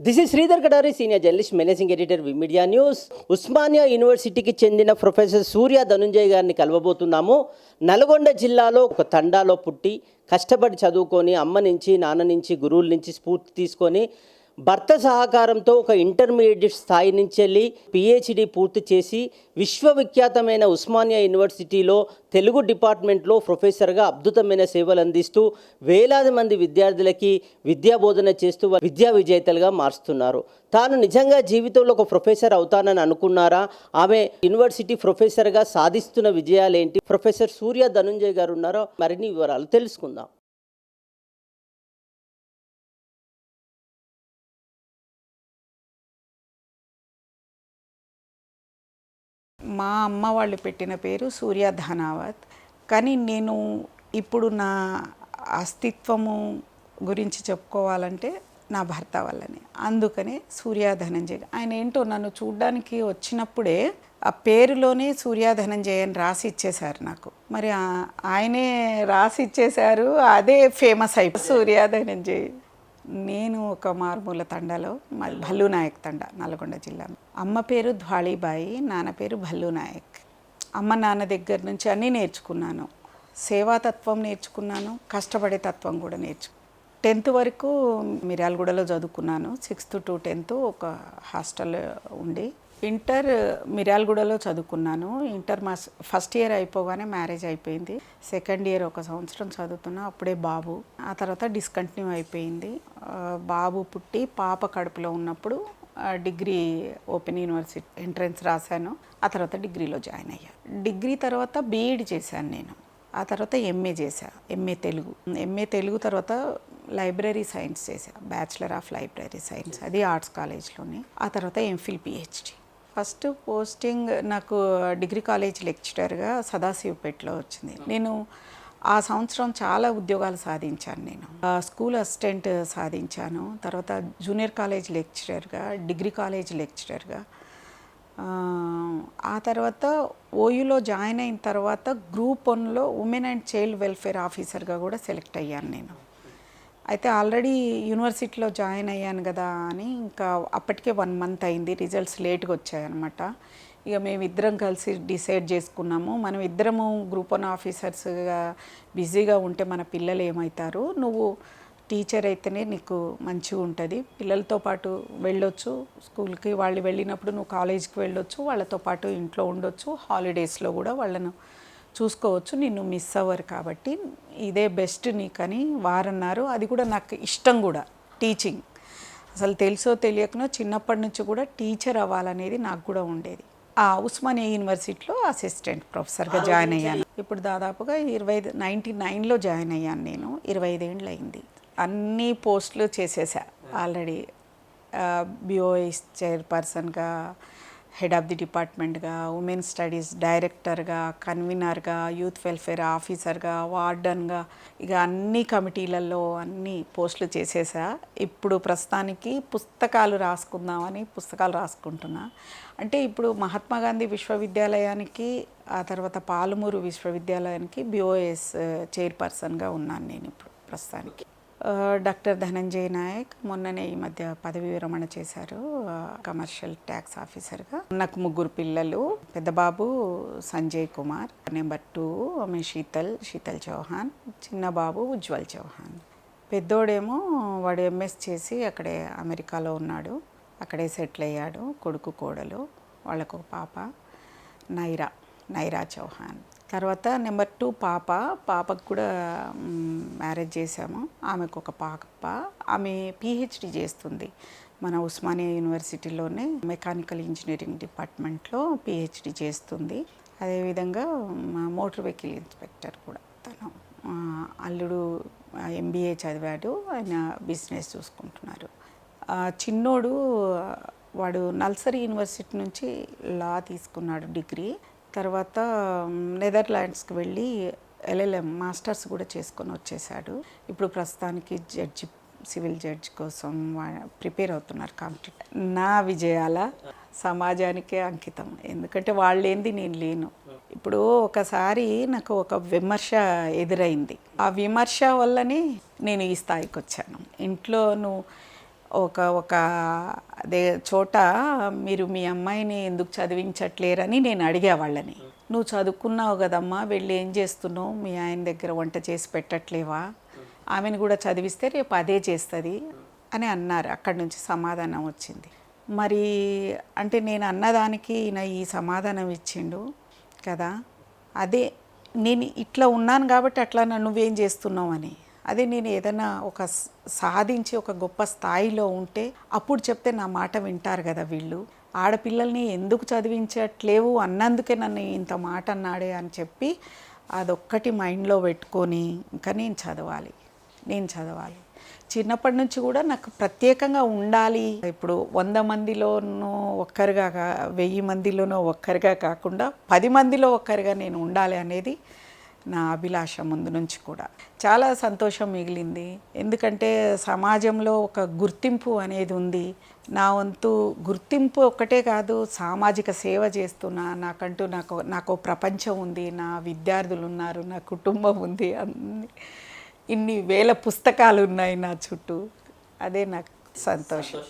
This is Sridhar Kadari senior journalist managing editor media news Osmania యూనివర్సిటీకి చెందిన professor సూర్య ధనుంజయ్ గారిని కలవబోతున్నాము. నల్గొండ జిల్లాలో ఒక తండాలో పుట్టి కష్టపడి చదువుకొని అమ్మ నుంచి నాన్న నుంచి గురువుల నుంచి స్ఫూర్తి తీసుకొని భర్త సహకారంతో ఒక ఇంటర్మీడియట్ స్థాయి నుంచి వెళ్ళి పిహెచ్డి పూర్తి చేసి విశ్వవిఖ్యాతమైన ఉస్మానియా యూనివర్సిటీలో తెలుగు డిపార్ట్మెంట్లో ప్రొఫెసర్గా అద్భుతమైన సేవలు అందిస్తూ వేలాది మంది విద్యార్థులకి విద్యాబోధన చేస్తూ విద్యా విజేతలుగా మారుస్తున్నారు. తాను నిజంగా జీవితంలో ఒక ప్రొఫెసర్ అవుతానని అనుకున్నారా? ఆమె యూనివర్సిటీ ప్రొఫెసర్గా సాధిస్తున్న విజయాలు ఏంటి ప్రొఫెసర్ సూర్య ధనుంజయ్ గారు ఉన్నారో? మరిన్ని వివరాలు తెలుసుకుందాం. మా అమ్మ వాళ్ళు పెట్టిన పేరు సూర్య ధనావత్. కానీ నేను ఇప్పుడు నా అస్తిత్వము గురించి చెప్పుకోవాలంటే నా భర్త వల్లనే. అందుకనే సూర్యాధనంజయ్ ఆయన ఏంటో నన్ను చూడ్డానికి వచ్చినప్పుడే ఆ పేరులోనే సూర్యాధనంజయ్ అని రాసి ఇచ్చేశారు నాకు. మరి ఆయనే రాసి ఇచ్చేశారు అదే ఫేమస్ అయిపోయి సూర్యాధనంజయ్ నేను ఒక మారుమూల తండాలో మాది భల్లు నాయక్ తండ నల్గొండ జిల్లా. అమ్మ పేరు ధ్వాళీబాయి నాన్న పేరు భల్లు నాయక్. అమ్మ నాన్న దగ్గర నుంచి అన్నీ నేర్చుకున్నాను. సేవాతత్వం నేర్చుకున్నాను కష్టపడే తత్వం కూడా నేర్చుకున్నాను. టెన్త్ వరకు మిర్యాలగూడలో చదువుకున్నాను. సిక్స్త్ టు టెన్త్ ఒక హాస్టల్ ఉండి. ఇంటర్ మిర్యాలగూడలో చదువుకున్నాను. ఇంటర్ మా ఫస్ట్ ఇయర్ అయిపోగానే మ్యారేజ్ అయిపోయింది. సెకండ్ ఇయర్ ఒక సంవత్సరం చదువుతున్నా అప్పుడే బాబు. ఆ తర్వాత డిస్కంటిన్యూ అయిపోయింది. బాబు పుట్టి పాప కడుపులో ఉన్నప్పుడు డిగ్రీ ఓపెన్ యూనివర్సిటీ ఎంట్రన్స్ రాశాను. ఆ తర్వాత డిగ్రీలో జాయిన్ అయ్యాను డిగ్రీ తర్వాత బీఈడి చేశాను నేను. ఆ తర్వాత ఎంఏ చేశాను ఎంఏ తెలుగు. ఎంఏ తెలుగు తర్వాత లైబ్రరీ సైన్స్ చేశా బ్యాచిలర్ ఆఫ్ లైబ్రరీ సైన్స్ అది ఆర్ట్స్ కాలేజ్లోనే ఆ తర్వాత ఎంఫిల్ పిహెచ్డి ఫస్ట్ పోస్టింగ్ నాకు డిగ్రీ కాలేజ్ లెక్చరర్గా సదాశివపేటలో వచ్చింది. నేను ఆ సంవత్సరం చాలా ఉద్యోగాలు సాధించాను నేను. స్కూల్ అసిస్టెంట్ సాధించాను. తర్వాత జూనియర్ కాలేజ్ లెక్చరర్గా డిగ్రీ కాలేజ్ లెక్చరర్గా. ఆ, ఆ తర్వాత ఓయూలో జాయిన్ అయిన తర్వాత గ్రూప్ వన్లో ఉమెన్ అండ్ చైల్డ్ వెల్ఫేర్ ఆఫీసర్గా కూడా సెలెక్ట్ అయ్యాను నేను. అయితే ఆల్రెడీ యూనివర్సిటీలో జాయిన్ అయ్యాను కదా అని ఇంకా అప్పటికే వన్ మంత్ అయింది. రిజల్ట్స్ లేట్గా వచ్చాయన్నమాట. ఇక మేము ఇద్దరం కలిసి డిసైడ్ చేసుకున్నాము. మనం ఇద్దరము గ్రూప్ వన్ ఆఫీసర్స్గా బిజీగా ఉంటే మన పిల్లలు ఏమవుతారు నువ్వు టీచర్ అయితేనే నీకు మంచిగా ఉంటుంది. పిల్లలతో పాటు వెళ్ళొచ్చు. స్కూల్కి వాళ్ళు వెళ్ళినప్పుడు నువ్వు కాలేజ్కి వెళ్ళొచ్చు. వాళ్ళతో పాటు ఇంట్లో ఉండొచ్చు. హాలిడేస్లో కూడా వాళ్ళను చూసుకోవచ్చు నిన్ను మిస్ అవ్వరు కాబట్టి ఇదే బెస్ట్ నీకని వారన్నారు. అది కూడా నాకు ఇష్టం కూడా టీచింగ్ అసలు తెలుసో తెలియకనో చిన్నప్పటి నుంచి కూడా టీచర్ అవ్వాలనేది నాకు కూడా ఉండేది. ఆ ఉస్మానియా యూనివర్సిటీలో అసిస్టెంట్ ప్రొఫెసర్గా జాయిన్ అయ్యాను. ఇప్పుడు దాదాపుగా ఇరవై నైంటీ నైన్లో జాయిన్ అయ్యాను నేను. ఇరవై ఐదేళ్ళు అయింది. అన్ని పోస్టులు చేసేసా. ఆల్రెడీ బిఓఎస్ చైర్పర్సన్గా హెడ్ ఆఫ్ ది డిపార్ట్మెంట్గా ఉమెన్ స్టడీస్ డైరెక్టర్గా కన్వీనర్గా యూత్ వెల్ఫేర్ ఆఫీసర్గా వార్డన్గా ఇక అన్ని కమిటీలలో అన్ని పోస్టులు చేసేసా. ఇప్పుడు ప్రస్తుతానికి పుస్తకాలు రాసుకుందామని పుస్తకాలు రాసుకుంటున్నా. అంటే ఇప్పుడు మహాత్మా గాంధీ విశ్వవిద్యాలయానికి ఆ తర్వాత పాలమూరు విశ్వవిద్యాలయానికి బిఓఎస్ చైర్పర్సన్గా uh, ఉన్నాను నేను ఇప్పుడు ప్రస్తుతానికి. డాక్టర్ ధనంజయ్ నాయక్ మొన్ననే ఈ మధ్య పదవి విరమణ చేశారు కమర్షియల్ ట్యాక్స్ ఆఫీసర్గా. నాకు ముగ్గురు పిల్లలు పెద్ద బాబు సంజయ్ కుమార్ నెంబర్ టూ ఆమె శీతల్ శీతల్ చౌహాన్ చిన్న బాబు ఉజ్వల్ చౌహాన్. పెద్దోడేమో వాడు ఎంఎస్ చేసి అక్కడే అమెరికాలో ఉన్నాడు అక్కడే సెటిల్ అయ్యాడు కొడుకు కోడలు వాళ్ళకు పాప నైరా నైరా చౌహాన్. తర్వాత నెంబర్ టూ పాప. పాపకు కూడా మ్యారేజ్ చేశాము. ఆమెకు ఒక పాప. ఆమె పిహెచ్డి చేస్తుంది. మన ఉస్మానియా యూనివర్సిటీలోనే మెకానికల్ ఇంజనీరింగ్ డిపార్ట్మెంట్లో పిహెచ్డి చేస్తుంది. అదేవిధంగా మోటార్ వెహికల్ ఇన్స్పెక్టర్ కూడా. తను అల్లుడు ఎంబీఏ చదివాడు. ఆయన బిజినెస్ చూసుకుంటున్నారు. చిన్నోడు వాడు నల్సరీ యూనివర్సిటీ నుంచి లా తీసుకున్నాడు డిగ్రీ. తర్వాత నెదర్లాండ్స్కి వెళ్ళి ఎల్ఎల్ఎం మాస్టర్స్ కూడా చేసుకొని వచ్చేసాడు. ఇప్పుడు ప్రస్తుతానికి జడ్జి సివిల్ జడ్జ్ కోసం ప్రిపేర్ అవుతున్నారు కాంపిటేటివ్ నా విజయాల సమాజానికే అంకితం. ఎందుకంటే వాళ్ళేంది నేను లేను. ఇప్పుడు ఒకసారి నాకు ఒక విమర్శ ఎదురైంది. ఆ విమర్శ వల్లనే నేను ఈ స్థాయికి వచ్చాను. ఇంట్లో నువ్వు ఒక ఒక అదే చోట మీరు మీ అమ్మాయిని ఎందుకు చదివించట్లేరని నేను అడిగా వాళ్ళని. నువ్వు చదువుకున్నావు కదమ్మా వెళ్ళి ఏం చేస్తున్నావు? మీ ఆయన దగ్గర వంట చేసి పెట్టట్లేవా? ఆమెను కూడా చదివిస్తే రేపు అదే చేస్తుంది అని అన్నారు. అక్కడి నుంచి సమాధానం వచ్చింది. మరి అంటే నేను అన్నదానికి ఈయన ఈ సమాధానం ఇచ్చిండు కదా. అదే నేను ఇట్లా ఉన్నాను కాబట్టి అట్లా నువ్వేం చేస్తున్నావు అని. అదే నేను ఏదైనా ఒక సాధించి ఒక గొప్ప స్థాయిలో ఉంటే అప్పుడు చెప్తే నా మాట వింటారు కదా వీళ్ళు. ఆడపిల్లల్ని ఎందుకు చదివించట్లేవు అన్నందుకే నన్ను ఇంత మాట అన్నాడే అని చెప్పి అదొక్కటి మైండ్లో పెట్టుకొని ఇంకా నేను చదవాలి నేను చదవాలి. చిన్నప్పటి నుంచి కూడా నాకు ప్రత్యేకంగా ఉండాలి. ఇప్పుడు వంద మందిలోనో ఒక్కరిగా కా- వెయ్యి మందిలోనో ఒక్కరిగా కాకుండా పది మందిలో ఒక్కరిగా నేను ఉండాలి అనేది నా అభిలాష ముందు నుంచి కూడా. చాలా సంతోషం మిగిలింది. ఎందుకంటే సమాజంలో ఒక గుర్తింపు అనేది ఉంది. నా వంతు గుర్తింపు ఒక్కటే కాదు సామాజిక సేవ చేస్తున్నా నాకంటూ నాకు నాకు ప్రపంచం ఉంది నా విద్యార్థులు ఉన్నారు నా కుటుంబం ఉంది అన్ని ఇన్ని వేల పుస్తకాలు ఉన్నాయి నా చుట్టూ. అదే నాకు సంతోషం.